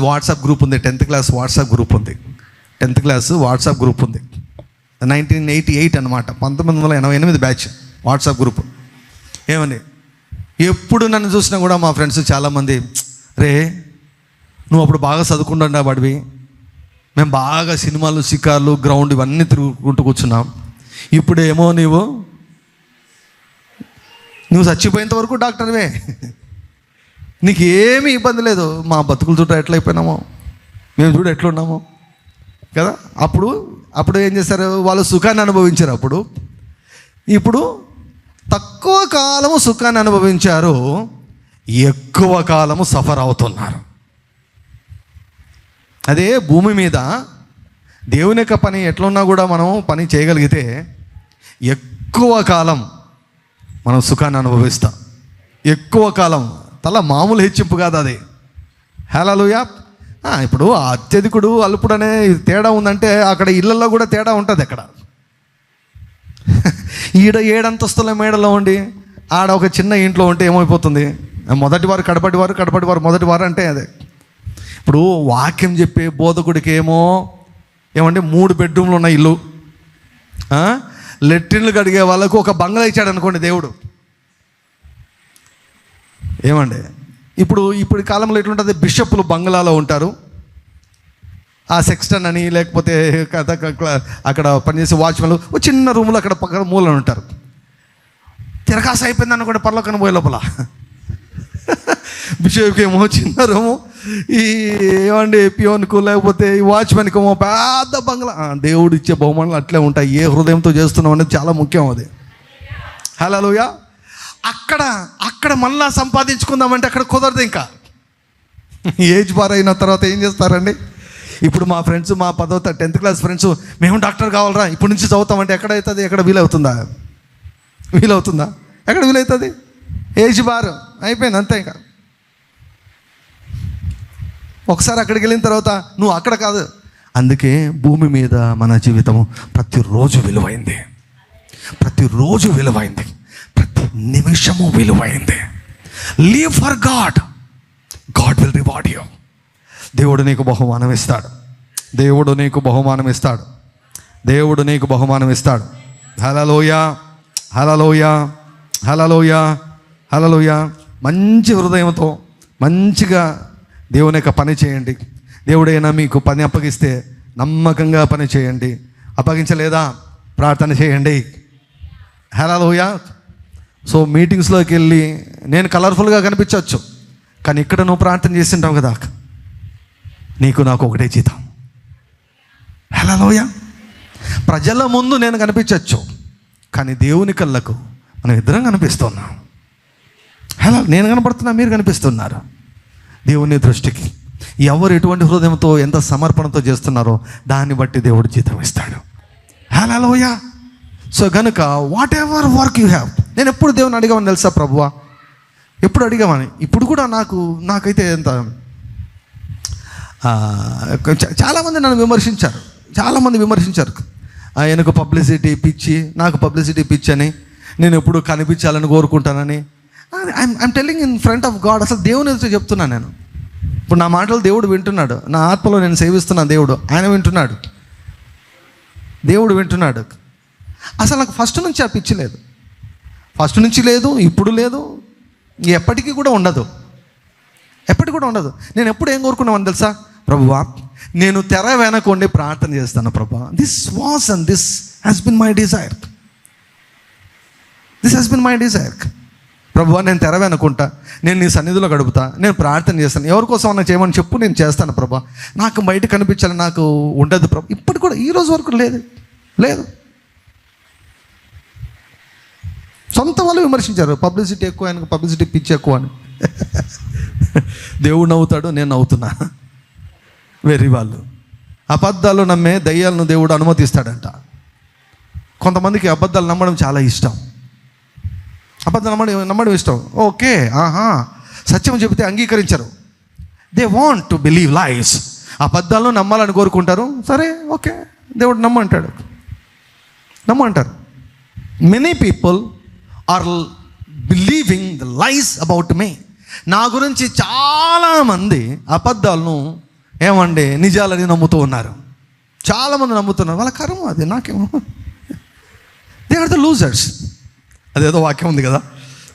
అది WhatsApp group ఉంది. Tenth class WhatsApp group ఉంది. టెన్త్ క్లాస్ వాట్సాప్ గ్రూప్ ఉంది. నైన్టీన్ ఎయిటీ ఎయిట్ అనమాట పంతొమ్మిది వందల ఎనభై ఎనిమిది బ్యాచ్ వాట్సాప్ గ్రూప్. ఏమని ఎప్పుడు నన్ను చూసినా కూడా మా ఫ్రెండ్స్ చాలామంది రే నువ్వు అప్పుడు బాగా చదువుకుంటున్నా వాడివి? మేము బాగా సినిమాలు షికార్లు గ్రౌండ్ ఇవన్నీ తిరుగుకుంటూ కూర్చున్నాం. ఇప్పుడేమో నీవు నువ్వు చచ్చిపోయేంత వరకు డాక్టర్వే. నీకు ఏమీ ఇబ్బంది లేదు. మా బతుకులు చూడ ఎట్లయిపోయినామో మేము చూడు ఎట్లున్నామో. కదా? అప్పుడు అప్పుడు ఏం చేశారు? వాళ్ళు సుఖాన్ని అనుభవించారు అప్పుడు. ఇప్పుడు తక్కువ కాలము సుఖాన్ని అనుభవించారు. ఎక్కువ కాలము సఫర్ అవుతున్నారు. అదే భూమి మీద దేవుని యొక్క పని ఎట్లున్నా కూడా మనం పని చేయగలిగితే ఎక్కువ కాలం మనం సుఖాన్ని అనుభవిస్తాం. ఎక్కువ కాలం తల మామూలు హెచ్చింపు కాదు అది. హేళలుయా ఇప్పుడు అత్యధికుడు అల్పుడు అనే తేడా ఉందంటే అక్కడ ఇళ్ళల్లో కూడా తేడా ఉంటుంది అక్కడ. ఈడ ఏడంతస్తుల మేడలో ఉండి ఆడ ఒక చిన్న ఇంట్లో ఉంటే ఏమైపోతుంది? మొదటి వారు కడపటి వారు కడపటి వారు మొదటి వారు అంటే అదే. ఇప్పుడు వాక్యం చెప్పే బోధకుడికి ఏమో ఏమంటే మూడు బెడ్రూమ్లు ఉన్న ఇల్లు. లెట్రిన్లు కడిగే వాళ్ళకు ఒక బంగ్లా ఇచ్చాడు అనుకోండి దేవుడు. ఏమండి? ఇప్పుడు ఇప్పుడు కాలంలో ఎట్లుంటుంది? బిషప్లు బంగ్లాలో ఉంటారు. ఆ సెక్స్టన్ అని లేకపోతే అక్కడ పనిచేసే వాచ్మెన్లు ఒక చిన్న రూమ్లో అక్కడ పక్కన మూలను ఉంటారు. తిరగాస అయిపోయింది అనుకోండి పర్లోకన పోయే లోపల. బిషప్కి ఏమో చిన్న రూము ఈ ఏమండి పియోన్కు లేకపోతే ఈ వాచ్మెన్కి ఏమో పెద్ద బంగ్లా. దేవుడు ఇచ్చే బహుమానులు అట్లే ఉంటాయి. ఏ హృదయంతో చేస్తున్నాం అనేది చాలా ముఖ్యం అది. హలోయా అక్కడ అక్కడ మళ్ళా సంపాదించుకుందామంటే అక్కడ కుదరదు ఇంకా. ఏజ్ బార్ అయిన తర్వాత ఏం చేస్తారండి? ఇప్పుడు మా ఫ్రెండ్స్ మా పదో టెన్త్ క్లాస్ ఫ్రెండ్స్ మేము డాక్టర్ కావాలరా ఇప్పటి నుంచి చదువుతామంటే ఎక్కడ అవుతుంది ఎక్కడ వీలవుతుందా? వీలవుతుందా? ఎక్కడ వీలవుతుంది? ఏజ్ బార్ అయిపోయింది అంతే ఇంకా. ఒకసారి అక్కడికి వెళ్ళిన తర్వాత నువ్వు అక్కడ కాదు. అందుకే భూమి మీద మన జీవితము ప్రతిరోజు విలువైంది. ప్రతిరోజు విలువైంది. నిమిషము విలువైంది. Live for God God will reward you దేవుడు నీకు బహుమానం ఇస్తాడు. దేవుడు నీకు బహుమానం ఇస్తాడు. దేవుడు నీకు బహుమానం ఇస్తాడు. హలలోయ హలలోయ హలలోయ హలలోయ మంచి హృదయంతో మంచిగా దేవుని యొక్క పని చేయండి. దేవుడైనా మీకు పని అప్పగిస్తే నమ్మకంగా పని చేయండి. అప్పగించలేదా? ప్రార్థన చేయండి. హలోయ సో మీటింగ్స్లోకి వెళ్ళి నేను కలర్ఫుల్గా కనిపించవచ్చు కానీ ఇక్కడ నువ్వు ప్రార్థన చేసింటావు కదా నీకు నాకు ఒకటే జీతం. హలోయ ప్రజల ముందు నేను కనిపించవచ్చు కానీ దేవుని కళ్ళకు మనం ఇద్దరం కనిపిస్తున్నాం. హలో నేను కనపడుతున్నా మీరు కనిపిస్తున్నారు. దేవుని దృష్టికి ఎవరు ఎటువంటి హృదయంతో ఎంత సమర్పణతో చేస్తున్నారో దాన్ని బట్టి దేవుడు జీతం ఇస్తాడు. హలోయ సో గనుక whatever work you have నేను ఎప్పుడు దేవుని అడిగామని తెలుసా ప్రభువా? ఎప్పుడు అడిగామని? ఇప్పుడు కూడా నాకు నాకైతే ఎంత చాలామంది నన్ను విమర్శించారు. చాలామంది విమర్శించారు. ఆయనకు పబ్లిసిటీ పిచ్చి నాకు పబ్లిసిటీ పిచ్చి అని నేను ఎప్పుడు కనిపించాలని కోరుకుంటానని. I'm telling in front of God అసలు దేవుని ఎదుట చెప్తున్నాను నేను. ఇప్పుడు నా మాటలు దేవుడు వింటున్నాడు. నా ఆత్మలో నేను సేవిస్తున్నా దేవుడు ఆయన వింటున్నాడు. దేవుడు వింటున్నాడు. అసలు నాకు ఫస్ట్ నుంచి ఆ పిచ్చి లేదు. ఫస్ట్ నుంచి లేదు ఇప్పుడు లేదు ఎప్పటికీ కూడా ఉండదు. ఎప్పటికి కూడా ఉండదు. నేను ఎప్పుడు ఏం కోరుకున్నామని తెలుసా? ప్రభువా నేను తెర వెనకుండి ప్రార్థన చేస్తాను ప్రభా. This was and this has been my desire this has been my desire ప్రభువా నేను తెర వెనుకుంటా నేను నీ సన్నిధిలో గడుపుతా. నేను ప్రార్థన చేస్తాను. ఎవరి కోసం అన్న చేయమని చెప్పు నేను చేస్తాను ప్రభా. నాకు బయట కనిపించాలి నాకు ఉండదు ప్రభా. ఇప్పుడు కూడా ఈ రోజు వరకు లేదు. లేదు. సొంత వాళ్ళు విమర్శించారు. పబ్లిసిటీ ఎక్కువ ఆయనకు పబ్లిసిటీ పిచ్చి ఎక్కువ అని. దేవుడు నవ్వుతాడు నేను నవ్వుతున్నా. వెర్రి వాళ్ళు. అబద్ధాలు నమ్మే దయ్యాలను దేవుడు అనుమతిస్తాడంట. కొంతమందికి అబద్ధాలు నమ్మడం చాలా ఇష్టం. అబద్ధాలు నమ్మడం నమ్మడం ఇష్టం. ఓకే ఆహా. సత్యం చెబితే అంగీకరించరు. They want to believe life అబద్ధాలను నమ్మాలని కోరుకుంటారు. సరే ఓకే. దేవుడు నమ్మంటాడు. నమ్మంటారు. Many people are believing the lies about me. నా గురించి చాలామంది అబద్ధాలను ఏమండి నిజాలని నమ్ముతూ ఉన్నారు. చాలామంది నమ్ముతున్నారు. వాళ్ళ కర్మ అది నాకేమో. దే ఆర్ ద లూజర్స్ అదేదో వాక్యం ఉంది కదా.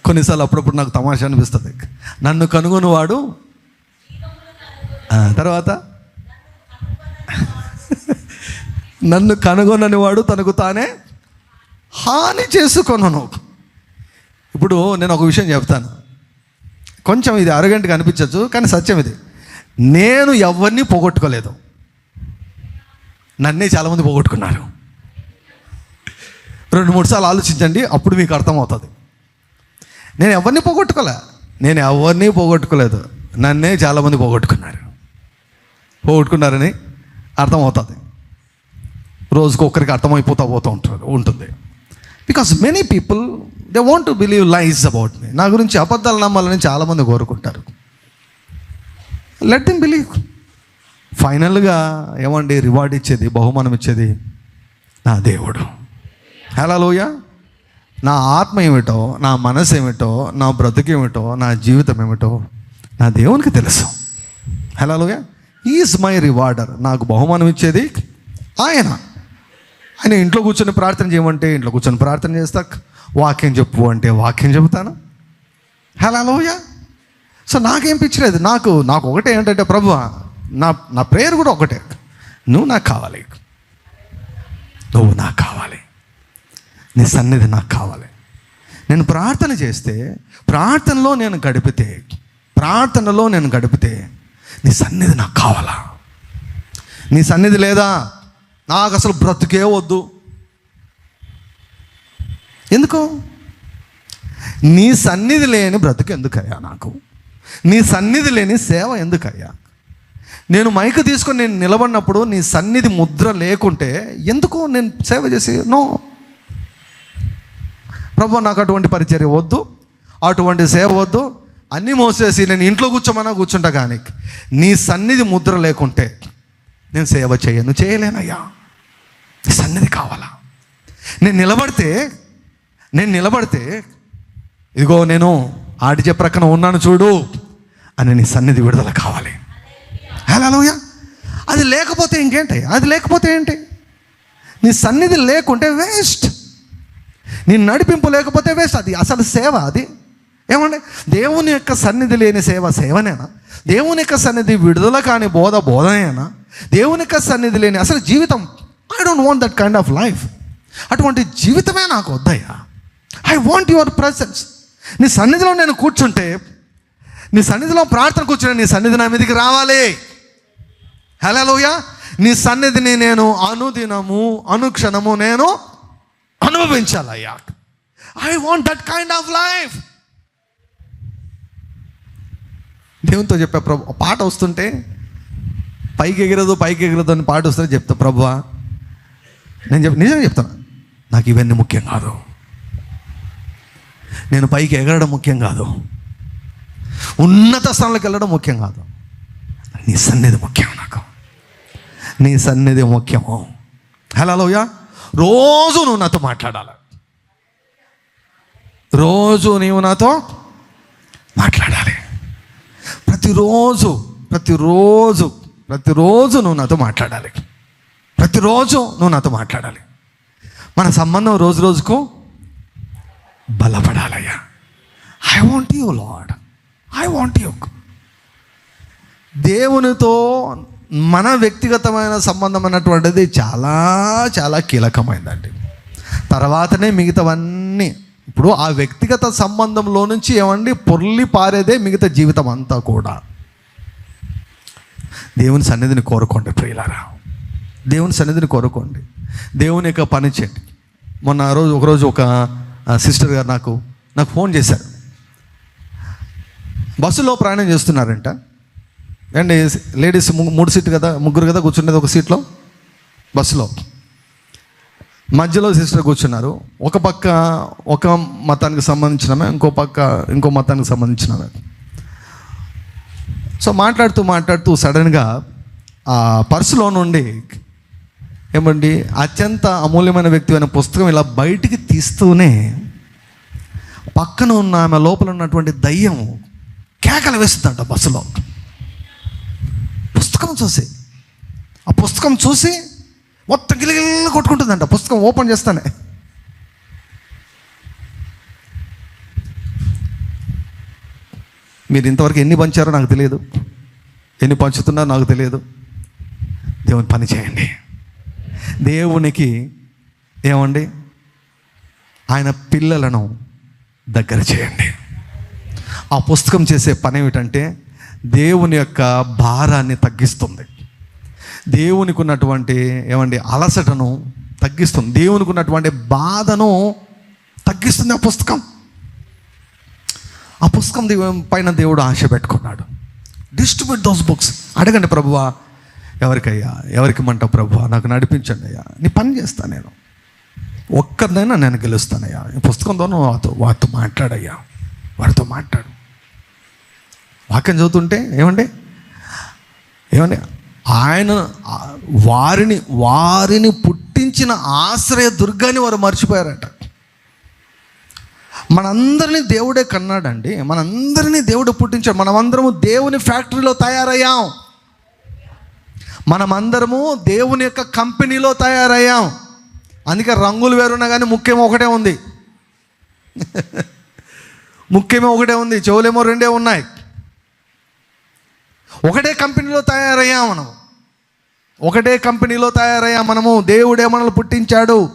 కొన్నిసార్లు అప్పుడప్పుడు నాకు తమాషా అనిపిస్తుంది. నన్ను కనుగొనివాడు. తర్వాత? నన్ను కనుగొనని వాడు తనకు తానే హాని చేసుకొనను. ఇప్పుడు నేను ఒక విషయం చెప్తాను. కొంచెం ఇది అరగంటగా అనిపించవచ్చు కానీ సత్యం ఇది. నేను ఎవరిని పోగొట్టుకోలేదు. నన్నే చాలామంది పోగొట్టుకున్నారు. రెండు మూడు సార్లు ఆలోచించండి అప్పుడు మీకు అర్థమవుతుంది. నేను ఎవరిని పోగొట్టుకోలే. నేను ఎవరిని పోగొట్టుకోలేదు. నన్నే చాలామంది పోగొట్టుకున్నారు. పోగొట్టుకున్నారని అర్థమవుతుంది. రోజుకు ఒక్కరికి అర్థమైపోతా పోతూ ఉంటారు ఉంటుంది. Because many people they want to believe lies about me నా గురించి అబద్ధాలు నమ్మాలని చాలామంది కోరుకుంటారు. లెట్ దిమ్ బిలీవ్ ఫైనల్గా ఏమండి? రివార్డ్ ఇచ్చేది బహుమానం ఇచ్చేది? నా దేవుడు. హలోయ నా ఆత్మ ఏమిటో నా మనసు ఏమిటో నా బ్రతుకు ఏమిటో నా జీవితం ఏమిటో నా దేవునికి తెలుసు. హలోయ ఈజ్ మై రివార్డర్ నాకు బహుమానం ఇచ్చేది ఆయన. ఆయన ఇంట్లో కూర్చొని ప్రార్థన చేయమంటే ఇంట్లో కూర్చొని ప్రార్థన చేస్తా. వాక్యం చెప్పు అంటే వాక్యం చెబుతాను. హలోయ సో నాకేం పిచ్చలేదు నాకు నాకు ఒకటే ఏంటంటే ప్రభు నా నా ప్రేయర్ కూడా ఒకటే. నువ్వు నాకు కావాలి. నువ్వు నాకు కావాలి. నీ సన్నిధి నాకు కావాలి. నేను ప్రార్థన చేస్తే ప్రార్థనలో నేను గడిపితే ప్రార్థనలో నేను గడిపితే నీ సన్నిధి నాకు కావాలా? నీ సన్నిధి లేదా? నాకు అసలు బ్రతుకే వద్దు. ఎందుకు? నీ సన్నిధి లేని బ్రతుకు ఎందుకయ్యా నాకు? నీ సన్నిధి లేని సేవ ఎందుకయ్యా? నేను మైకు తీసుకొని నేను నిలబడినప్పుడు నీ సన్నిధి ముద్ర లేకుంటే ఎందుకు నేను సేవ చేసి? నో. ప్రభు నాకు అటువంటి పరిచర్య వద్దు. అటువంటి సేవ వద్దు. అన్నీ మోసేసి నేను ఇంట్లో కూర్చోమన్నా కూర్చుంటా కానీ నీ సన్నిధి ముద్ర లేకుంటే నేను సేవ చేయను చేయలేనయ్యా. సన్నిధి కావాలా? నేను నిలబడితే నేను నిలబడితే ఇదిగో నేను ఆడిచే ప్రక్కన ఉన్నాను చూడు అని నీ సన్నిధి విడుదల కావాలి. హలోయ అది లేకపోతే ఇంకేంటి? అది లేకపోతే ఏంటి? నీ సన్నిధి లేకుంటే వేస్ట్. నీ నడిపింపు లేకపోతే వేస్ట్. అది అసలు సేవ అది. ఏమండి? దేవుని యొక్క సన్నిధి లేని సేవ సేవనేనా? దేవుని యొక్క సన్నిధి విడుదల కాని బోధ బోధనేనా? దేవుని యొక్క సన్నిధి లేని అసలు జీవితం I don't want that kind of life అటువంటి జీవితమే నాకు వద్దయ్యా. ఐ వాంట్ యువర్ ప్రజెన్స్ నీ సన్నిధిలో నేను కూర్చుంటే నీ సన్నిధిలో ప్రార్థన కూర్చుని నీ సన్నిధి నా మీదకి రావాలి. హలోయ నీ సన్నిధిని నేను అనుదినము అనుక్షణము నేను అనుభవించాలయ్యా. I want that kind of life దేవునితో చెప్పా ప్రభు పాట వస్తుంటే పైకి ఎగిరదు పైకి ఎగిరదు అని పాట వస్తే చెప్తా ప్రభు నేను చెప్ నిజంగా చెప్తాను నాకు ఇవన్నీ ముఖ్యం కాదు. నేను పైకి ఎగరడం ముఖ్యం కాదు. ఉన్నత స్థానంలోకి వెళ్ళడం ముఖ్యం కాదు. నీ సన్నిధి ముఖ్యం నాకు. నీ సన్నిధి ముఖ్యము. హలోయ రోజు నువ్వు నాతో మాట్లాడాలి. రోజు నీవు నాతో మాట్లాడాలి. ప్రతిరోజు ప్రతిరోజు ప్రతిరోజు నువ్వు నాతో మాట్లాడాలి. ప్రతిరోజు నువ్వు నాతో మాట్లాడాలి. మన సంబంధం రోజు రోజుకు బలపడాలయ్యా. I want you Lord I want you దేవునితో మన వ్యక్తిగతమైన సంబంధం అన్నటువంటిది చాలా చాలా కీలకమైందండి. తర్వాతనే మిగతావన్నీ. ఇప్పుడు ఆ వ్యక్తిగత సంబంధంలో నుంచి ఏమండి? పొర్లి పారేదే మిగతా జీవితం అంతా కూడా. దేవుని సన్నిధిని కోరుకోండి ప్రియులారా. దేవుని సన్నిధిని కోరుకోండి. దేవుని యొక్క పని చేయండి. మొన్న ఆ రోజు ఒకరోజు ఒక సిస్టర్ గారు నాకు నాకు ఫోన్ చేశారు. బస్సులో ప్రయాణం చేస్తున్నారంట. అండి లేడీస్ ము- మూడు సీట్ కదా ముగ్గురు కదా కూర్చుండేది ఒక సీట్లో? బస్సులో. మధ్యలో సిస్టర్ కూర్చున్నారు. ఒక పక్క ఒక మతానికి సంబంధించినమే ఇంకో పక్క ఇంకో మతానికి సంబంధించినమే. సో మాట్లాడుతూ మాట్లాడుతూ సడన్గా ఆ పర్సులో నుండి ఏమండి? అత్యంత అమూల్యమైన వ్యక్తి అనే పుస్తకం ఇలా బయటికి తీస్తూనే పక్కన ఉన్న ఆమె లోపల ఉన్నటువంటి దయ్యం కేకలు వేస్తుందంట బస్సులో. పుస్తకం చూసి. ఆ పుస్తకం చూసి మొత్తం గిలిగిల్లు కొట్టుకుంటుందంట. పుస్తకం ఓపెన్ చేస్తానే. మీరు ఇంతవరకు ఎన్ని పంచారో నాకు తెలియదు. ఎన్ని పంచుతున్నారో నాకు తెలియదు. దేవుని పని చేయండి. దేవునికి ఏమండి? ఆయన పిల్లలను దగ్గర చేయండి. ఆ పుస్తకం చేసే పని ఏమిటంటే దేవుని యొక్క భారాన్ని తగ్గిస్తుంది. దేవునికి ఉన్నటువంటి ఏమండి? అలసటను తగ్గిస్తుంది. దేవునికి ఉన్నటువంటి బాధను తగ్గిస్తుంది ఆ పుస్తకం. ఆ పుస్తకం పైన దేవుడు ఆశ పెట్టుకున్నాడు. డిస్ట్రిబ్యూట్ దోస్ బుక్స్ అడగండి ప్రభువా ఎవరికయ్యా? ఎవరికి మంట ప్రభువా నాకు నడిపించండి అయ్యా. నీ పని చేస్తా నేను. ఒక్కరినైనా నేను గెలుస్తానయ్యా. ఈ పుస్తకంతో వాతో వారితో మాట్లాడయ్యా. వారితో మాట్లాడు. వాక్యం చదువుతుంటే ఏమండి? ఏమండి? ఆయన వారిని వారిని పుట్టించిన ఆశ్రయ దుర్గాన్ని వారు మర్చిపోయారట. మనందరినీ దేవుడే కన్నాడండి. మనందరినీ దేవుడు పుట్టించాడు. మనమందరము దేవుని ఫ్యాక్టరీలో తయారయ్యాం. మనమందరము దేవుని యొక్క కంపెనీలో తయారయ్యాం. అందుకే రంగులు వేరున్నా కానీ ముఖ్యం ఒకటే ఉంది. ముఖ్యమే ఒకటే ఉంది. చెవులేమో రెండే ఉన్నాయి. ఒకటే కంపెనీలో తయారయ్యాం మనం. ఒకటే కంపెనీలో తయారయ్యాం మనము. దేవుడే మనల్ని పుట్టించాడు?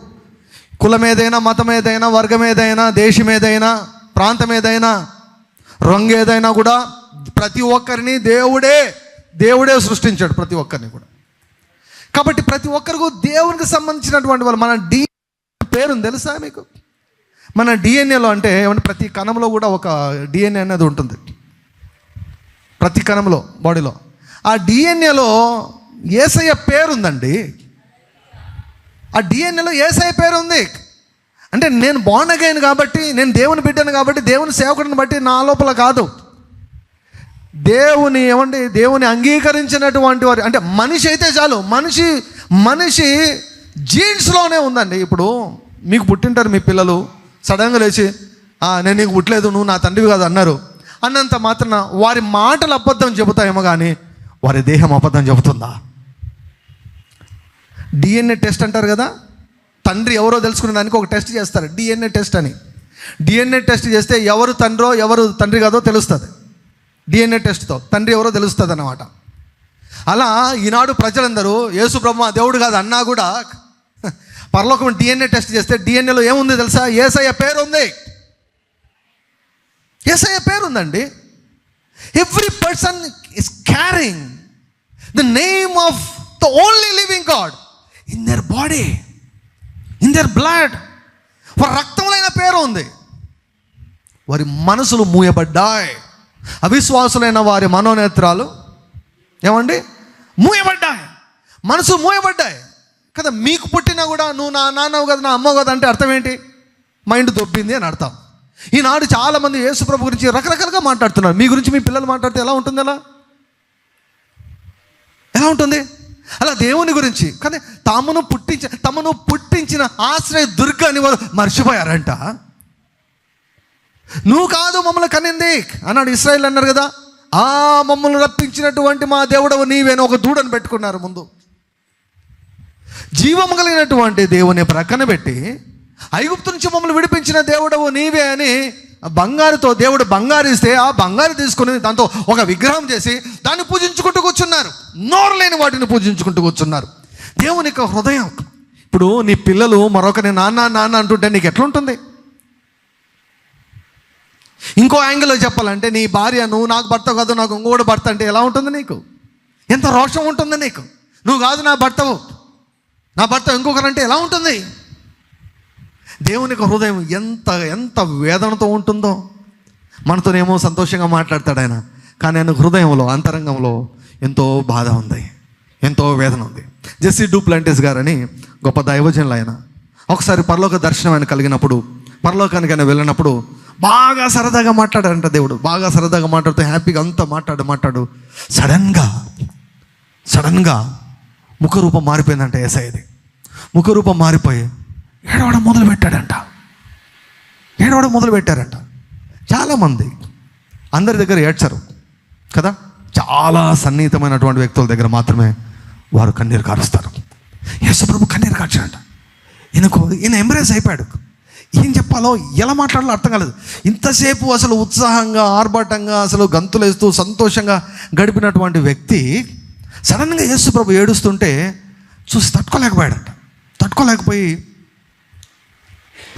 కులం ఏదైనా మతం ఏదైనా వర్గం ఏదైనా దేశం ఏదైనా ప్రాంతం ఏదైనా రంగు ఏదైనా కూడా ప్రతి ఒక్కరిని దేవుడే దేవుడే సృష్టించాడు ప్రతి ఒక్కరిని కూడా. కాబట్టి ప్రతి ఒక్కరికి దేవునికి సంబంధించినటువంటి వాళ్ళు మన డి పేరుంది తెలుసా మీకు? మన డిఎన్ఏలో అంటే ఏమంటే ప్రతి కణంలో కూడా ఒక డిఎన్ఏ అనేది ఉంటుంది. ప్రతి కణంలో బాడీలో. ఆ డిఎన్ఏలో ఏసయ్య పేరుందండి. ఆ డిఎన్ఏలో ఏసఐ పేరు ఉంది అంటే నేను బాండ్ కాబట్టి నేను దేవుని బిడ్డను కాబట్టి దేవుని సేవకుడిని బట్టి నా లోపల కాదు. దేవుని ఏమండి దేవుని అంగీకరించినటువంటి వారు అంటే మనిషి అయితే చాలు మనిషి మనిషి జీన్స్లోనే ఉందండి. ఇప్పుడు మీకు పుట్టింటారు మీ పిల్లలు సడన్గా లేచి నేను నీకు పుట్టలేదు నువ్వు నా తండ్రివి కాదు అన్నారు. అన్నంత మాత్రాన వారి మాటలు అబద్ధం చెబుతాయేమో కానీ వారి దేహం అబద్ధం చెబుతుందా? డిఎన్ఏ టెస్ట్ అంటారు కదా తండ్రి ఎవరో తెలుసుకునే దానికి ఒక టెస్ట్ చేస్తారు డిఎన్ఏ టెస్ట్ అని. డిఎన్ఏ టెస్ట్ చేస్తే ఎవరు తండ్రో ఎవరు తండ్రి కాదో తెలుస్తుంది. డిఎన్ఏ టెస్ట్తో తండ్రి ఎవరో తెలుస్తుంది అన్నమాట అలా ఈనాడు ప్రజలందరూ యేసు బ్రహ్మ దేవుడు కాదు అన్నా కూడా పరలోకం డిఎన్ఏ టెస్ట్ చేస్తే డిఎన్ఏలో ఏముంది తెలుసా? ఏసయ్య పేరు ఉంది ఏసయ్య పేరు ఉందండి every person is carrying the name of the only living God in their body in their blood వారి రక్తములైన పేరు ఉంది. వారి మనసులు మూయబడ్డాయి. అవిశ్వాసులైన వారి మనోనేత్రాలు ఏమండి? మూయబడ్డాయి. మనసు మూయబడ్డాయి. కదా మీకు పుట్టినా కూడా నువ్వు నా నాన్నవు కదా నా అమ్మ కదా అంటే అర్థం ఏంటి? మైండ్ దొబ్బింది అని అర్థం. ఈనాడు చాలామంది యేసుప్రభు గురించి రకరకాలుగా మాట్లాడుతున్నారు. మీ గురించి మీ పిల్లలు మాట్లాడితే ఎలా ఉంటుంది అలా? ఎలా ఉంటుంది? అలా దేవుని గురించి. కానీ తమను పుట్టించ తమను పుట్టించిన ఆశ్రయ దుర్గాని వారు మర్చిపోయారంట. నువ్వు కాదు మమ్మల్ని కనింది అన్నాడు ఇస్రాయిల్ అన్నారు కదా. ఆ మమ్మల్ని రప్పించినటువంటి మా దేవుడవు నీవేను ఒక దూడను పెట్టుకున్నారు ముందు. జీవము కలిగినటువంటి దేవుని ప్రక్కన పెట్టి ఐగుప్తు నుంచి మమ్మల్ని విడిపించిన దేవుడవు నీవే అని బంగారుతో దేవుడు బంగారు ఇస్తే ఆ బంగారు తీసుకుని దాంతో ఒక విగ్రహం చేసి దాన్ని పూజించుకుంటూ కూర్చున్నారు. నోరు లేని వాటిని పూజించుకుంటూ కూర్చున్నారు. దేవుని యొక్క హృదయం. ఇప్పుడు నీ పిల్లలు మరొకరి నాన్న నాన్న అంటుంటే నీకు ఎట్లుంటుంది? ఇంకో యాంగిల్లో చెప్పాలంటే నీ భార్య నువ్వు నాకు భర్త కాదు నాకు ఇంకోటి భర్త అంటే ఎలా ఉంటుంది నీకు? ఎంత రోషం ఉంటుంది నీకు? నువ్వు కాదు నా భర్తవు. నా భర్త ఇంకొకరంటే ఎలా ఉంటుంది? దేవుని యొక్క హృదయం ఎంత ఎంత వేదనతో ఉంటుందో మనతోనేమో సంతోషంగా మాట్లాడతాడు ఆయన. కానీ ఆయన హృదయంలో అంతరంగంలో ఎంతో బాధ ఉంది. ఎంతో వేదన ఉంది. జెస్సీ డూప్లాంటిస్ గారని గొప్ప దైవజనులు ఆయన ఒకసారి పరలోక దర్శనం ఆయన కలిగినప్పుడు పరలోకానికి ఆయన వెళ్ళినప్పుడు బాగా సరదాగా మాట్లాడారంట దేవుడు. బాగా సరదాగా మాట్లాడుతూ హ్యాపీగా అంతా మాట్లాడు మాట్లాడు. సడన్గా సడన్గా ముఖరూపం మారిపోయిందంట ఏసఐది ముఖరూపం మారిపోయి ఏడవడం మొదలు పెట్టాడంట ఏడవడం మొదలు పెట్టారంట చాలామంది అందరి దగ్గర ఏడ్చరు కదా? చాలా సన్నిహితమైనటువంటి వ్యక్తుల దగ్గర మాత్రమే వారు కన్నీరు కారుస్తారు. యేసుప్రభు కన్నీరు కార్చాడంట ఈయనకు ఈయన ఎంబ్రేస్ అయిపోయాడు. ఏం చెప్పాలో ఎలా మాట్లాడాలో అర్థం కాలేదు. ఇంతసేపు అసలు ఉత్సాహంగా ఆర్భాటంగా అసలు గంతులేస్తూ సంతోషంగా గడిపినటువంటి వ్యక్తి సడన్గా యేసు ప్రభు ఏడుస్తుంటే చూసి తట్టుకోలేకపోయాడంట. తట్టుకోలేకపోయి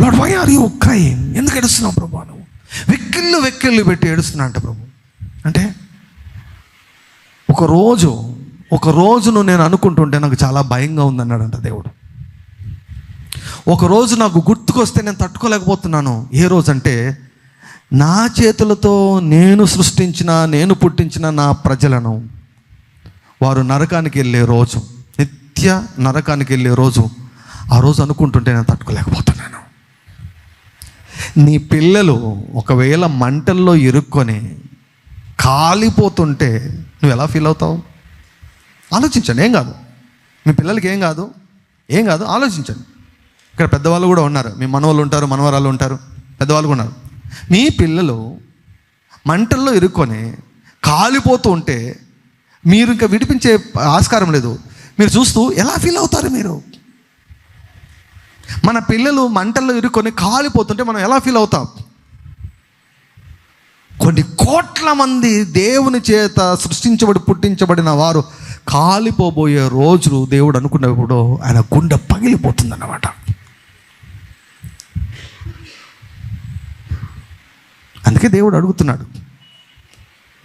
Lord why are you crying ఎందుకు ఏడుస్తున్నావు ప్రభు నువ్వు? వెక్కిళ్ళు వెక్కిళ్ళు పెట్టి ఏడుస్తున్నా అంట ప్రభు. అంటే ఒకరోజు ఒక రోజును నేను అనుకుంటుంటే నాకు చాలా భయంగా ఉందన్నాడంట దేవుడు. ఒక రోజు నాకు గుర్తుకొస్తే నేను తట్టుకోలేకపోతున్నాను. ఏ రోజు అంటే నా చేతులతో నేను సృష్టించిన నేను పుట్టించిన నా ప్రజలను వారు నరకానికి వెళ్ళే రోజు నిత్య నరకానికి వెళ్ళే రోజు ఆ రోజు అనుకుంటుంటే నేను తట్టుకోలేకపోతున్నాను. నీ పిల్లలు ఒకవేళ మంటల్లో ఇరుక్కొని కాలిపోతుంటే నువ్వు ఎలా ఫీల్ అవుతావు? ఆలోచించండి ఏం కాదు. మీ పిల్లలకి ఏం కాదు? ఏం కాదు? ఆలోచించండి. ఇక్కడ పెద్దవాళ్ళు కూడా ఉన్నారు. మీ మనవాళ్ళు ఉంటారు మనవరాలు ఉంటారు. పెద్దవాళ్ళు కూడా ఉన్నారు. మీ పిల్లలు మంటల్లో ఇరుక్కొని కాలిపోతూ ఉంటే మీరు ఇంకా విడిపించే ఆస్కారం లేదు. మీరు చూస్తూ ఎలా ఫీల్ అవుతారు మీరు? మన పిల్లలు మంటల్లో ఇరుక్కొని కాలిపోతుంటే మనం ఎలా ఫీల్ అవుతాం? కొన్ని కోట్ల మంది దేవుని చేత సృష్టించబడి పుట్టించబడిన వారు కాలిపోబోయే రోజులు దేవుడు అనుకున్నప్పుడు ఆయన గుండె పగిలిపోతుంది అందుకే దేవుడు అడుగుతున్నాడు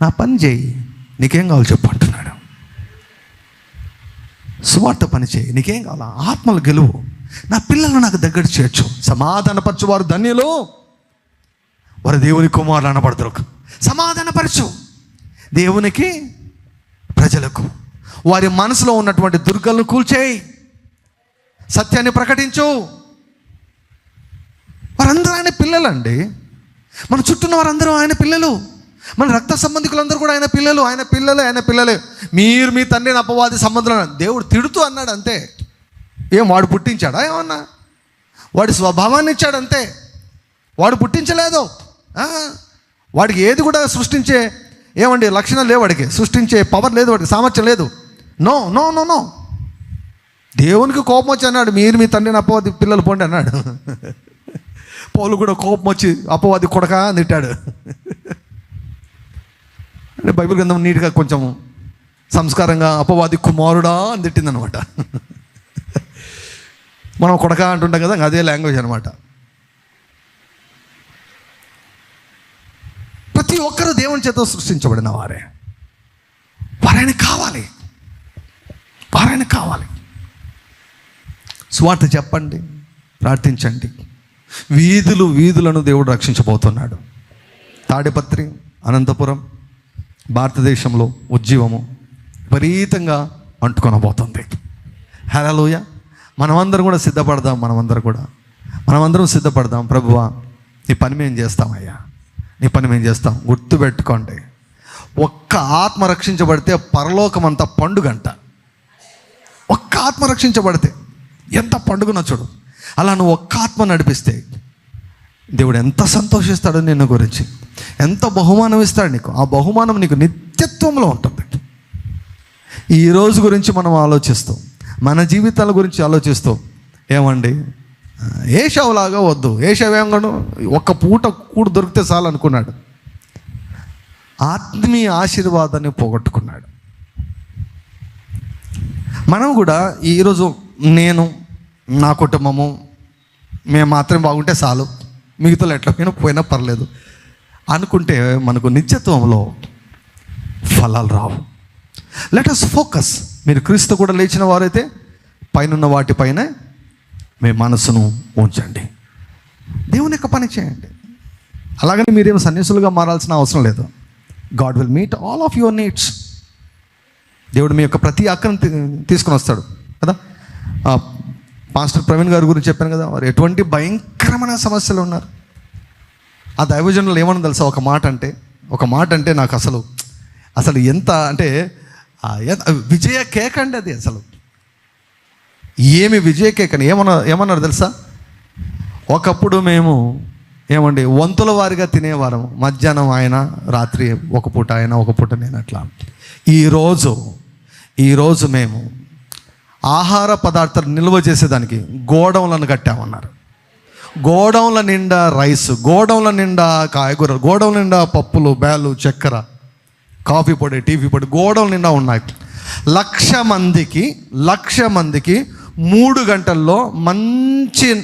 నా పని చేయి నీకేం కావాలో చెప్పు అంటున్నాడు. సువార్త పని చేయి నీకేం కావాలా? ఆత్మలు గెలువు. నా పిల్లలు నాకు దగ్గర చేయొచ్చు సమాధానపరచు వారు ధన్యులు. వారు దేవుని కుమారులు అనబడతారు. సమాధానపరచు. దేవునికి ప్రజలకు వారి మనసులో ఉన్నటువంటి దుర్గలను కూల్చేయి. సత్యాన్ని ప్రకటించు. వారందరూ ఆయన పిల్లలండి. మన చుట్టూన్న వారందరూ ఆయన పిల్లలు. మన రక్త సంబంధికులందరూ కూడా ఆయన పిల్లలు ఆయన పిల్లలే ఆయన పిల్లలే. మీరు మీ తండ్రిని అపవాది సంబంధం దేవుడు తిడుతూ అన్నాడు అంతే. ఏం వాడు పుట్టించాడా ఏమన్నా? వాడి స్వభావాన్ని ఇచ్చాడు అంతే. వాడు పుట్టించలేదు. వాడికి ఏది కూడా సృష్టించే ఏమండి లక్షణాలు లేవు వాడికి. సృష్టించే పవర్ లేదు వాడికి సామర్థ్యం లేదు. నో నో నో నో దేవునికి కోపం వచ్చి అన్నాడు మీరు మీ తండ్రిని అపవాది పిల్లలు పోండి అన్నాడు. పౌలు కూడా కోపం వచ్చి అపవాది కొడక అని తిట్టాడు. అంటే బైబిల్ గ్రంథం నీట్గా కొంచెం సంస్కారంగా అపవాది కుమారుడా అని తిట్టిందనమాట. మనం కొడక అంటుంటాం కదా అదే లాంగ్వేజ్ అనమాట. ప్రతి ఒక్కరు దేవుని చేత సృష్టించబడిన వారే. వారాయన కావాలి. వారాయన కావాలి. స్వార్థ చెప్పండి ప్రార్థించండి. వీధులు వీధులను దేవుడు రక్షించబోతున్నాడు. తాడిపత్రి అనంతపురం భారతదేశంలో ఉజ్జీవము విపరీతంగా అంటుకొనబోతుంది. హలోయ మనమందరం కూడా సిద్ధపడదాం మనమందరం కూడా. మనమందరం సిద్ధపడదాం ప్రభువా నీ పని మేము చేస్తామయ్యా. నీ పని మేము చేస్తాం. గుర్తుపెట్టుకోండి. ఒక్క ఆత్మ రక్షించబడితే పరలోకం అంతా పండుగంట. ఒక్క ఆత్మ రక్షించబడితే ఎంత పండుగనో చూడు. అలా నువ్వు ఒక్క ఆత్మ నడిపిస్తే దేవుడు ఎంత సంతోషిస్తాడో నిన్ను గురించి. ఎంత బహుమానం ఇస్తాడు నీకు. ఆ బహుమానం నీకు నిత్యత్వంలో ఉంటుంది. ఈ రోజు గురించి మనం ఆలోచిస్తాం మన జీవితాల గురించి ఆలోచిస్తాం ఏమండి? ఏషవులాగా వద్దు. ఏషవేంగను ఒక్క పూట కూడు దొరికితే చాలు అనుకున్నాడు. ఆత్మీయ ఆశీర్వాదాన్ని పోగొట్టుకున్నాడు. మనం కూడా ఈరోజు నేను నా కుటుంబము మేము మాత్రం బాగుంటే చాలు. మిగతా ఎట్లా పోయినా పోయినా పర్లేదు. అనుకుంటే మనకు నిత్యత్వంలో ఫలాలు రావు. లెట్ అస్ ఫోకస్ మీరు క్రీస్తు కూడా లేచిన వారైతే పైనున్న వాటిపైన మీ మనసును ఉంచండి. దేవుని యొక్క పని చేయండి. అలాగని మీరేం సన్యాసులుగా మారాల్సిన అవసరం లేదు. God will meet all of your needs దేవుడు మీ యొక్క ప్రతి అక్కను తీసుకుని తీసుకొని వస్తాడు. కదా? పాస్టర్ ప్రవీణ్ గారి గురించి చెప్పాను కదా వారు ఎటువంటి భయంకరమైన సమస్యలు ఉన్నారు. ఆ దైవజనులు ఏమన్నా తెలుసా? ఒక మాట అంటే ఒక మాట అంటే నాకు అసలు అసలు ఎంత అంటే విజయ కేక్ అండి అది అసలు. ఏమి విజయ కేక్ అని ఏమన్నా ఏమన్నారు తెలుసా? ఒకప్పుడు మేము ఏమండి వంతుల వారిగా తినేవారం. మధ్యాహ్నం ఆయన రాత్రి ఒక పూట ఆయన ఒక పూట నేను అట్లా. ఈరోజు ఈరోజు మేము ఆహార పదార్థాలు నిల్వ చేసేదానికి గోడౌన్లను కట్టామన్నారు. గోడౌన్ల నిండా రైస్ గోడౌన్ల నిండా కాయగూరలు గోడౌన్ల నిండా పప్పులు బ్యాలు చక్కెర కాఫీ పొడి టీవీ పొడి గోడౌన్ల నిండా ఉన్నాయి. లక్ష మందికి లక్ష మందికి మూడు గంటల్లో మంచి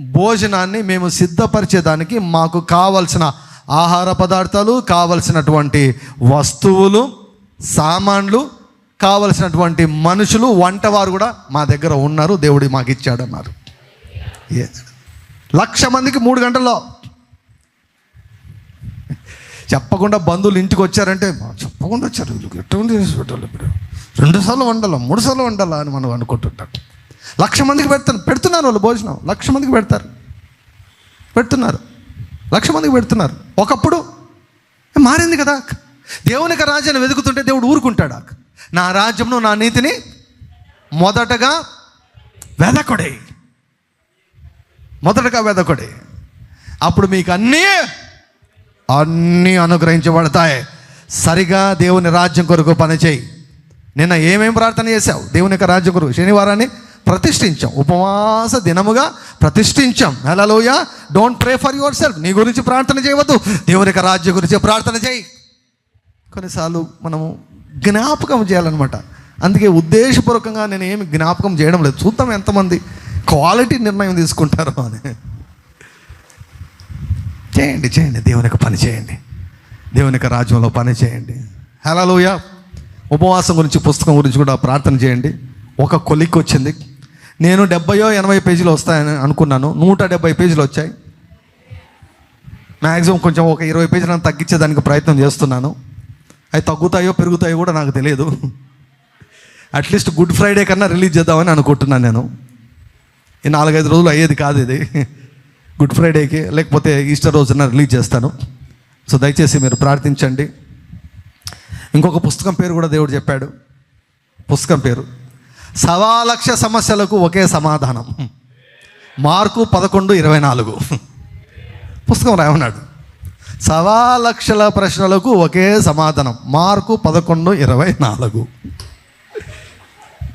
భోజనాన్ని మేము సిద్ధపరిచేదానికి మాకు కావలసిన ఆహార పదార్థాలు కావలసినటువంటి వస్తువులు సామాన్లు కావలసినటువంటి మనుషులు వంటవారు కూడా మా దగ్గర ఉన్నారు దేవుడి మాకు ఇచ్చాడు అన్నారు లక్ష మందికి మూడు గంటల్లో. చెప్పకుండా బంధువులు ఇంటికి వచ్చారంటే చెప్పకుండా వచ్చారు వీళ్ళకి ఎటువంటి పెట్టాలి ఇప్పుడు? రెండుసార్లు వండాలా మూడు సార్లు వండాలా అని మనం అనుకుంటుంటాం. లక్ష మందికి పెడతాను పెడుతున్నారు వాళ్ళు భోజనం లక్ష మందికి పెడతారు. పెడుతున్నారు. లక్ష మందికి పెడుతున్నారు. ఒకప్పుడు మారింది కదా. దేవునికి రాజ్యాన్ని వెతుకుతుంటే దేవుడు ఊరుకుంటాడు. నా రాజ్యంను నా నీతిని మొదటగా వెదకొడే. మొదటగా వెదకొడే. అప్పుడు మీకు అన్నీ అన్నీ అనుగ్రహించబడతాయి. సరిగా దేవుని రాజ్యం కొరకు పనిచేయి. నిన్న ఏమేమి ప్రార్థన చేశావు? దేవుని యొక్క రాజ్యం కొరకు శనివారాన్ని ప్రతిష్ఠించాం. ఉపవాస దినముగా ప్రతిష్ఠించాం. హలోయ don't pray for yourself నీ గురించి ప్రార్థన చేయవద్దు. దేవుని యొక్క రాజ్యం గురించి ప్రార్థన చేయి. కొన్నిసార్లు మనము జ్ఞాపకం చేయాలన్నమాట. అందుకే ఉద్దేశపూర్వకంగా నేను ఏమి జ్ఞాపకం చేయడం లేదు. చూద్దాం ఎంతమంది క్వాలిటీ నిర్ణయం తీసుకుంటారో అని. చేయండి చేయండి. దేవుని యొక్క పని చేయండి. దేవుని యొక్క రాజ్యంలో పని చేయండి. హలోయ ఉపవాసం గురించి పుస్తకం గురించి కూడా ప్రార్థన చేయండి. ఒక కొలిక్కి వచ్చింది. నేను డెబ్బయో ఎనభై పేజీలు వస్తాయని అనుకున్నాను. నూట డెబ్బై పేజీలు వచ్చాయి. మ్యాక్సిమం కొంచెం ఒక ఇరవై పేజీలను తగ్గించేదానికి ప్రయత్నం చేస్తున్నాను. అవి తగ్గుతాయో పెరుగుతాయో కూడా నాకు తెలియదు. అట్లీస్ట్ గుడ్ ఫ్రైడే కన్నా రిలీజ్ చేద్దామని అనుకుంటున్నాను నేను. ఈ నాలుగైదు రోజులు అయ్యేది కాదు ఇది. గుడ్ ఫ్రైడేకి లేకపోతే ఈస్టర్ రోజున రిలీజ్ చేస్తాను. సో దయచేసి మీరు ప్రార్థించండి. ఇంకొక పుస్తకం పేరు కూడా దేవుడు చెప్పాడు. పుస్తకం పేరు. సవా లక్ష సమస్యలకు ఒకే సమాధానం. మార్కు పదకొండు ఇరవై నాలుగు. పుస్తకం రాయమన్నాడు. సవా లక్షల ప్రశ్నలకు ఒకే సమాధానం. మార్కు పదకొండు ఇరవై నాలుగు.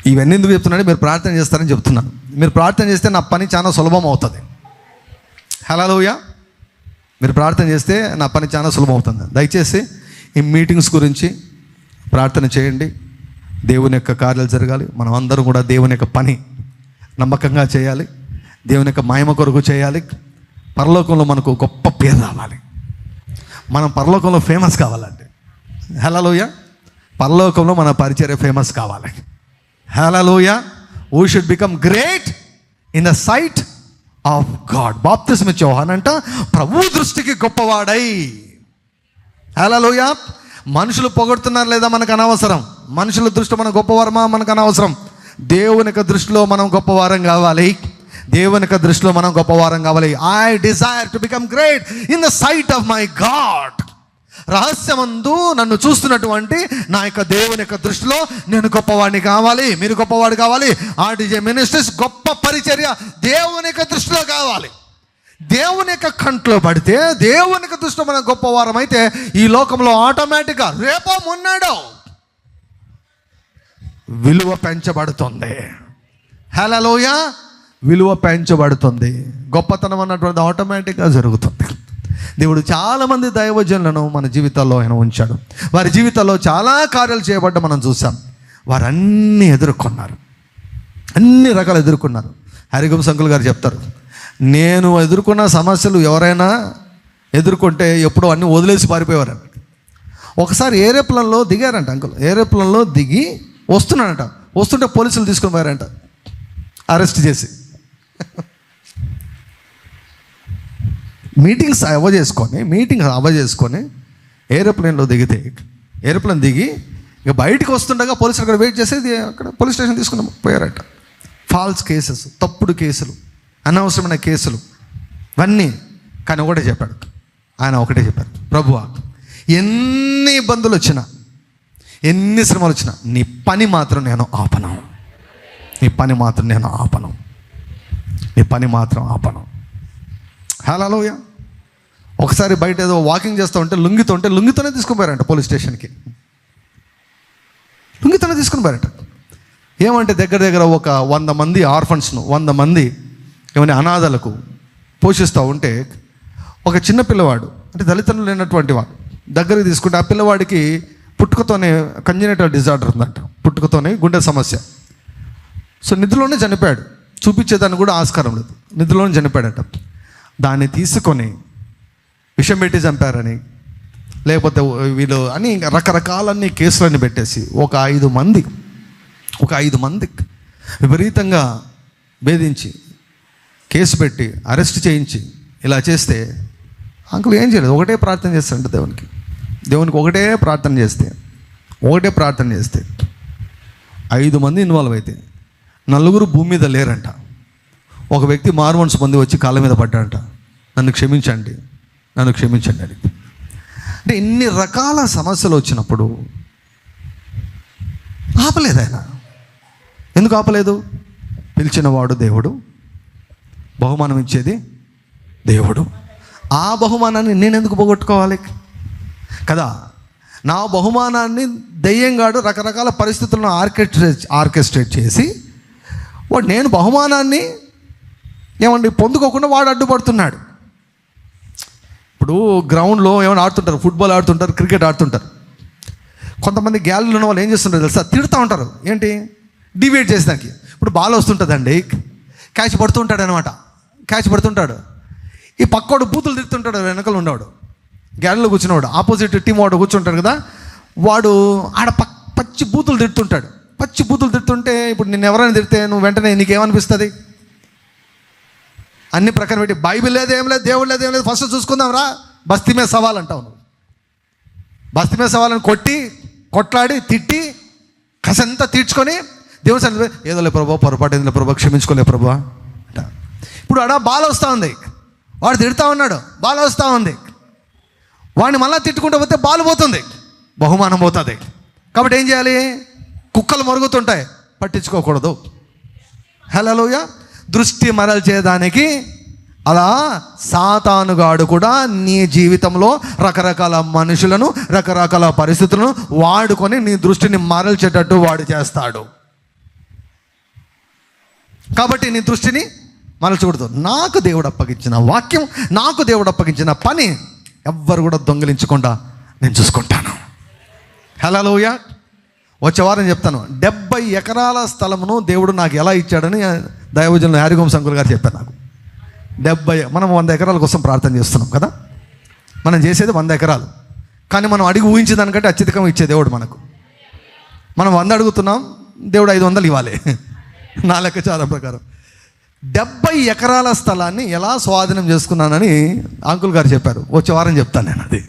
ఇవన్నీ ఎందుకు చెప్తున్నాడు? మీరు ప్రార్థన చేస్తారని చెప్తున్నాను. మీరు ప్రార్థన చేస్తే నా పని చాలా సులభం అవుతుంది. హలోయ మీరు ప్రార్థన చేస్తే నా పని చాలా సులభం అవుతుంది. దయచేసి ఈ మీటింగ్స్ గురించి ప్రార్థన చేయండి. దేవుని యొక్క కార్యాలు జరగాలి. మనం అందరం కూడా దేవుని యొక్క పని నమ్మకంగా చేయాలి. దేవుని యొక్క మహిమ కొరకు చేయాలి. పరలోకంలో మనకు గొప్ప పేరు రావాలి. మనం పరలోకంలో ఫేమస్ కావాలండి. హలలోయ పరలోకంలో మన పరిచర్య ఫేమస్ కావాలి హలోయ we should become great in the sight of God బాప్తిస్మ Chauhan అంట ప్రభు దృష్టికి గొప్పవాడై. హలలోయ మనుషులు పొగడుతున్నారు లేదా మనకు అనవసరం? మనుషుల దృష్టి మనం గొప్పవారమా? మనకు అనవసరం. దేవుని యొక్క దృష్టిలో మనం గొప్పవారం కావాలి. దేవుని దృష్టిలో మనం గొప్పవారం కావాలి. I desire to become great in the sight of my God రహస్యమందు నన్ను చూస్తున్నటువంటి నా యొక్క దేవుని యొక్క దృష్టిలో నేను గొప్పవాడిని కావాలి. మీరు గొప్పవాడు కావాలి. ఆర్టీజే మినిస్టర్స్ గొప్ప పరిచర్య దేవుని యొక్క దృష్టిలో కావాలి. దేవుని యొక్క కంట్లో పడితే దేవుని యొక్క దృష్టిలో మనం గొప్పవారం అయితే ఈ లోకంలో ఆటోమేటిక్గా రేపో మొన్నాడో విలువ పెంచబడుతుంది. హలోయా విలువ పెంచబడుతుంది. గొప్పతనం అన్నటువంటి ఆటోమేటిక్గా జరుగుతుంది. దేవుడు చాలామంది దైవజనులను మన జీవితాల్లో ఆయన ఉంచాడు. వారి జీవితాల్లో చాలా కార్యాలు చేయబడ్డ మనం చూసాం. వారన్నీ ఎదుర్కొన్నారు. అన్ని రకాలు ఎదుర్కొన్నారు. హరిగం సంకుల్ గారు చెప్తారు. నేను ఎదుర్కొన్న సమస్యలు ఎవరైనా ఎదుర్కొంటే ఎప్పుడో అన్నీ వదిలేసి పారిపోయేవారు. ఒకసారి ఏరోప్లన్లో దిగారంట అంకుల్. ఏరోప్లన్లో దిగి వస్తున్నాడంట. వస్తుంటే పోలీసులు తీసుకుని పోయారంట. అరెస్ట్ చేసి. మీటింగ్స్ అవ చేసుకొని మీటింగ్స్ అవ చేసుకొని ఏరోప్లేన్లో దిగితే ఏరోప్లేన్ దిగి ఇక బయటికి వస్తుండగా పోలీసులు అక్కడ వెయిట్ చేసేది అక్కడ పోలీస్ స్టేషన్ తీసుకుని పోయారట. ఫాల్స్ కేసెస్ తప్పుడు కేసులు అనవసరమైన కేసులు ఇవన్నీ కానీ ఒకటే చెప్పాడు. ఆయన ఒకటే చెప్పారు ప్రభువా ఎన్ని ఇబ్బందులు వచ్చినా ఎన్ని శ్రమలు వచ్చినా నీ పని మాత్రం నేను ఆపను. నీ పని మాత్రం నేను ఆపను. నీ పని మాత్రం ఆపను. హలోయ ఒకసారి బయట ఏదో వాకింగ్ చేస్తూ ఉంటే లుంగితో ఉంటే లుంగితోనే తీసుకుపోయారంట పోలీస్ స్టేషన్కి. లుంగితోనే తీసుకుని పోయారట ఏమంటే దగ్గర దగ్గర ఒక వంద మంది ఆర్ఫన్స్ను వంద మంది ఏమని అనాథలకు పోషిస్తూ ఉంటే ఒక చిన్న పిల్లవాడు అంటే దళితంలో లేనటువంటి వాడు దగ్గరికి తీసుకుంటే ఆ పిల్లవాడికి పుట్టుకతోనే కంజనేటల్ డిజార్డర్ ఉందంట. పుట్టుకతోనే గుండె సమస్య. సో నిధులోనే చనిపోయాడు. చూపించేదాన్ని కూడా ఆస్కారం లేదు. నిధులోనే చనిపోయాడట. దాన్ని తీసుకొని విషం పెట్టి చంపారని లేకపోతే వీళ్ళు అని ఇంకా రకరకాలన్నీ కేసులన్నీ పెట్టేసి ఒక ఐదు మంది ఒక ఐదు మంది విపరీతంగా భేదించి కేసు పెట్టి అరెస్ట్ చేయించి ఇలా చేస్తే అంకుల్ ఏం చేయలేదు. ఒకటే ప్రార్థన చేస్తాడంట దేవునికి. దేవునికి ఒకటే ప్రార్థన చేస్తే ఒకటే ప్రార్థన చేస్తే ఐదు మంది ఇన్వాల్వ్ అయితే నలుగురు భూమి మీద లేరంట. ఒక వ్యక్తి మారుమనసు పొంది వచ్చి కాళ్ళ మీద పడ్డాడంట. నన్ను క్షమించండి నన్ను క్షమించండి అని. అంటే ఇన్ని రకాల సమస్యలు వచ్చినప్పుడు ఆపలేదు ఆయన. ఎందుకు ఆపలేదు? పిలిచినవాడు దేవుడు బహుమానం ఇచ్చేది దేవుడు. ఆ బహుమానాన్ని నేను ఎందుకు పోగొట్టుకోవాలి? కదా నా బహుమానాన్ని దెయ్యంగాడు రకరకాల పరిస్థితులను ఆర్కెస్ట్రేట్ ఆర్కెస్ట్రేట్ చేసి వాడు నేను బహుమానాన్ని ఏమండి పొందుకోకుండా వాడు అడ్డుపడుతున్నాడు. ఇప్పుడు గ్రౌండ్లో ఏమైనా ఆడుతుంటారు ఫుట్బాల్ ఆడుతుంటారు క్రికెట్ ఆడుతుంటారు. కొంతమంది గ్యాలరీలో ఉన్న వాళ్ళు ఏం చేస్తుంటారు తెలుసా? తిడుతూ ఉంటారు. ఏంటి? డివేట్ చేసేదానికి. ఇప్పుడు బాల్ వస్తుంటుందండి. క్యాచ్ పడుతుంటాడు అనమాట క్యాచ్ పడుతుంటాడు. ఈ పక్కోడు బూతులు తిడుతుంటాడు వెనకలు ఉండేవాడు గ్యాలరీలో కూర్చున్నవాడు. ఆపోజిట్ టీం వాడు కూర్చుంటాడు కదా. వాడు ఆడ పక్ పచ్చి బూతులు తిడుతుంటాడు. పచ్చి బూతులు తిడుతుంటే ఇప్పుడు నేను ఎవరైనా తిడితే నువ్వు వెంటనే నీకేమనిపిస్తుంది? అన్ని ప్రకారం పెట్టి బైబిల్ లేదు ఏం లేదు దేవుడు లేదు ఏం లేదు ఫస్ట్ చూసుకుందాం రా. బస్తీ మీద సవాల్ అంటావు నువ్వు. బస్తీ మీద సవాల్ని కొట్టి కొట్లాడి తిట్టి కసంతా తీర్చుకొని దేవుని సన్నిధిలో ఏదో లే ప్రభా పొరపాటు ఏదో ప్రభా క్షమించుకోలే ప్రభా అంట. ఇప్పుడు అడా బాల వస్తూ ఉంది. వాడు తిడతా ఉన్నాడు బాల వస్తూ ఉంది. వాడిని మళ్ళీ తిట్టుకుంటూ పోతే బాలు పోతుంది. బహుమానం పోతుంది. కాబట్టి ఏం చేయాలి? కుక్కలు మరుగుతుంటాయి. పట్టించుకోకూడదు. హలోయ దృష్టి మరల్చేదానికి అలా సాతానుగాడు కూడా నీ జీవితంలో రకరకాల మనుషులను రకరకాల పరిస్థితులను వాడుకొని నీ దృష్టిని మరల్చేటట్టు వాడు చేస్తాడు. కాబట్టి నీ దృష్టిని మరల్చకూడదు. నాకు దేవుడు అప్పగించిన వాక్యం నాకు దేవుడు అప్పగించిన పని ఎవ్వరు కూడా దొంగిలించకుండా నేను చూసుకుంటాను. హలోయ వచ్చే వారం చెప్తాను. డెబ్బై ఎకరాల స్థలమును దేవుడు నాకు ఎలా ఇచ్చాడని దైవజనులు హరిగోం సంకుల్ గారు చెప్పారు నాకు. డెబ్బై మనం వంద ఎకరాల కోసం ప్రార్థన చేస్తున్నాం కదా? మనం చేసేది వంద ఎకరాలు. కానీ మనం అడిగి ఊహించేదానికంటే అత్యధికం ఇచ్చే దేవుడు మనకు. మనం వంద అడుగుతున్నాం దేవుడు ఐదు వందలు ఇవ్వాలి. నా లెక్కచారం ప్రకారం. డెబ్బై ఎకరాల స్థలాన్ని ఎలా స్వాధీనం చేసుకున్నానని అంకుల్ గారు చెప్పారు. వచ్చే వారం చెప్తాను నేను అది.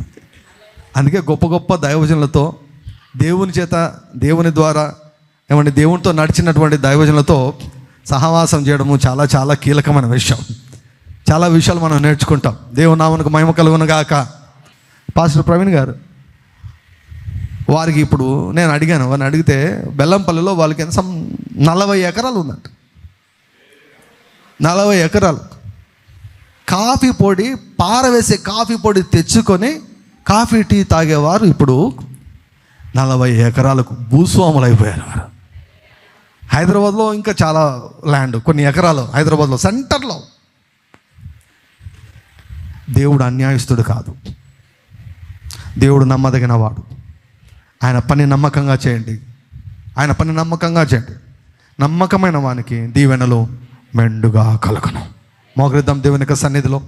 అందుకే గొప్ప గొప్ప దైవజనులతో దేవుని చేత దేవుని ద్వారా ఏమంటే దేవునితో నడిచినటువంటి దైవజనులతో సహవాసం చేయడము చాలా చాలా కీలకమైన విషయం. చాలా విషయాలు మనం నేర్చుకుంటాం. దేవుని నామనకు మహిమ కలుగునగాక పాస్టర్ ప్రవీణ్ గారు వారికి ఇప్పుడు నేను అడిగాను. వారిని అడిగితే బెల్లంపల్లిలో వాళ్ళకి ఎంత సమ్ నలభై ఎకరాలు ఉందంట. నలభై ఎకరాలు. కాఫీ పొడి పారవేసే కాఫీ పొడి తెచ్చుకొని కాఫీ టీ తాగేవారు ఇప్పుడు నలభై ఎకరాలకు భూస్వాములు అయిపోయారు వారు. హైదరాబాద్లో ఇంకా చాలా ల్యాండ్ కొన్ని ఎకరాలు హైదరాబాద్లో సెంటర్లో. దేవుడు అన్యాయస్తుడు కాదు. దేవుడు నమ్మదగిన వాడు. ఆయన పని నమ్మకంగా చేయండి. ఆయన పని నమ్మకంగా చేయండి. నమ్మకమైన వానికి దీవెనలు మెండుగా కలగను. మోకరిద్దాం దేవుని యొక్క సన్నిధిలో.